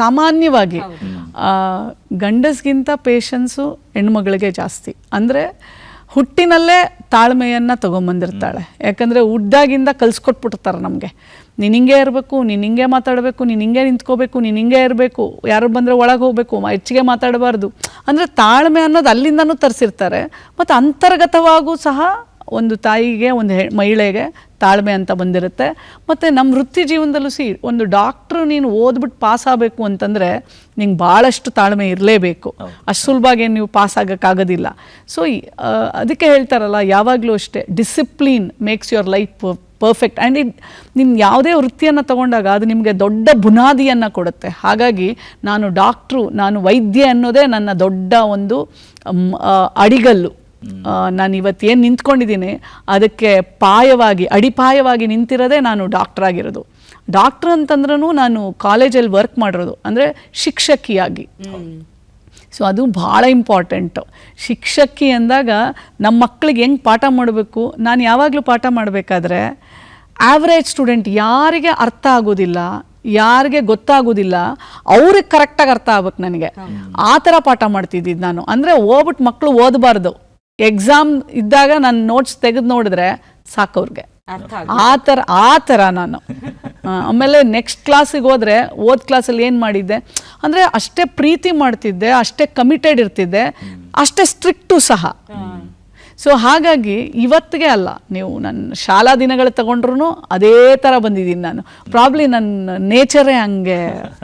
ಸಾಮಾನ್ಯವಾಗಿ ಗಂಡಸ್ಗಿಂತ ಪೇಷನ್ಸು ಹೆಣ್ಮಗಳಿಗೆ ಜಾಸ್ತಿ. ಅಂದರೆ ಹುಟ್ಟಿನಲ್ಲೇ ತಾಳ್ಮೆಯನ್ನು ತೊಗೊಂಬಂದಿರ್ತಾಳೆ. ಯಾಕಂದರೆ ಹುಡ್ದಾಗಿಂದ ಕಲ್ಸ್ಕೊಟ್ಬಿಟ್ಟಿರ್ತಾರೆ ನಮಗೆ. ನೀನು ಹಿಂಗೆ ಇರಬೇಕು ನೀನು ಹಿಂಗೆ ಮಾತಾಡಬೇಕು ನೀನು ಹಿಂಗೆ ನಿಂತ್ಕೋಬೇಕು ನೀನು ಹಿಂಗೆ ಇರಬೇಕು ಯಾರು ಬಂದರೆ ಒಳಗೆ ಹೋಗಬೇಕು ಹೆಚ್ಚಿಗೆ ಮಾತಾಡಬಾರ್ದು. ಅಂದರೆ ತಾಳ್ಮೆ ಅನ್ನೋದು ಅಲ್ಲಿಂದನೂ ತರಿಸಿರ್ತಾರೆ. ಮತ್ತು ಅಂತರ್ಗತವಾಗೂ ಸಹ ಒಂದು ತಾಯಿಗೆ ಒಂದು ಮಹಿಳೆಗೆ ತಾಳ್ಮೆ ಅಂತ ಬಂದಿರುತ್ತೆ. ಮತ್ತು ನಮ್ಮ ವೃತ್ತಿ ಜೀವನದಲ್ಲೂ ಸಿ ಒಂದು ಡಾಕ್ಟ್ರು ನೀನು ಓದ್ಬಿಟ್ಟು ಪಾಸ್ ಆಗಬೇಕು ಅಂತಂದರೆ ನಿಂಗೆ ಭಾಳಷ್ಟು ತಾಳ್ಮೆ ಇರಲೇಬೇಕು. ಅಷ್ಟು ಸುಲಭವಾಗಿ ನೀವು ಪಾಸ್ ಆಗೋಕ್ಕಾಗೋದಿಲ್ಲ ಸೊ ಅದಕ್ಕೆ ಹೇಳ್ತಾರಲ್ಲ ಯಾವಾಗಲೂ ಅಷ್ಟೇ discipline makes your life perfect. And it ನಿಮ್ಮ ಯಾವುದೇ ವೃತ್ತಿಯನ್ನು ತಗೊಂಡಾಗ ಅದು ನಿಮಗೆ ದೊಡ್ಡ ಬುನಾದಿಯನ್ನು ಕೊಡುತ್ತೆ. ಹಾಗಾಗಿ ನಾನು ಡಾಕ್ಟ್ರು ನಾನು ವೈದ್ಯ ಅನ್ನೋದೇ ನನ್ನ ದೊಡ್ಡ ಒಂದು ಅಡಿಗಲ್ಲು. ನಾನು ಇವತ್ತೇನು ಏನು ನಿಂತ್ಕೊಂಡಿದ್ದೀನಿ ಅದಕ್ಕೆ ಪಾಯವಾಗಿ ಅಡಿಪಾಯವಾಗಿ ನಿಂತಿರೋದೇ ನಾನು ಡಾಕ್ಟರ್ ಆಗಿರೋದು. ಡಾಕ್ಟರ್ ಅಂತಂದ್ರೂ ನಾನು ಕಾಲೇಜಲ್ಲಿ ವರ್ಕ್ ಮಾಡಿರೋದು ಅಂದರೆ ಶಿಕ್ಷಕಿಯಾಗಿ. ಸೊ ಅದು ಭಾಳ ಇಂಪಾರ್ಟೆಂಟು ಶಿಕ್ಷಕಿ ಅಂದಾಗ ನಮ್ಮ ಮಕ್ಕಳಿಗೆ ಹೆಂಗೆ ಪಾಠ ಮಾಡಬೇಕು? ನಾನು ಯಾವಾಗಲೂ ಪಾಠ ಮಾಡಬೇಕಾದ್ರೆ ಆವ್ರೇಜ್ ಸ್ಟೂಡೆಂಟ್ ಯಾರಿಗೆ ಅರ್ಥ ಆಗೋದಿಲ್ಲ ಯಾರಿಗೆ ಗೊತ್ತಾಗೋದಿಲ್ಲ ಅವ್ರಿಗೆ ಕರೆಕ್ಟಾಗಿ ಅರ್ಥ ಆಗ್ಬೇಕು ನನಗೆ. ಆ ಥರ ಪಾಠ ಮಾಡ್ತಿದ್ದಿದ್ದು ನಾನು. ಅಂದರೆ ಹೋಗ್ಬಿಟ್ಟು ಮಕ್ಕಳು ಓದಬಾರ್ದು. ಎಕ್ಸಾಮ್ ಇದ್ದಾಗ ನಾನು ನೋಟ್ಸ್ ತೆಗೆದು ನೋಡಿದ್ರೆ ಸಾಕವ್ರಿಗೆ ಆ ಥರ ಆ ಥರ ನಾನು. ಆಮೇಲೆ ನೆಕ್ಸ್ಟ್ ಕ್ಲಾಸಿಗೆ ಹೋದರೆ ಓದ್ ಕ್ಲಾಸಲ್ಲಿ ಏನು ಮಾಡಿದ್ದೆ? ಅಂದರೆ ಅಷ್ಟೇ ಪ್ರೀತಿ ಮಾಡ್ತಿದ್ದೆ ಅಷ್ಟೇ ಕಮಿಟೆಡ್ ಇರ್ತಿದ್ದೆ ಅಷ್ಟೇ ಸ್ಟ್ರಿಕ್ಟು ಸಹ. ಸೊ ಹಾಗಾಗಿ ಇವತ್ತಿಗೆ ಅಲ್ಲ ನೀವು ನನ್ನ ಶಾಲಾ ದಿನಗಳು ತಗೊಂಡ್ರು ಅದೇ ಥರ ಬಂದಿದ್ದೀನಿ ನಾನು. ಪ್ರಾಬ್ಲಿ ನನ್ನ ನೇಚರೇ ಹಂಗೆ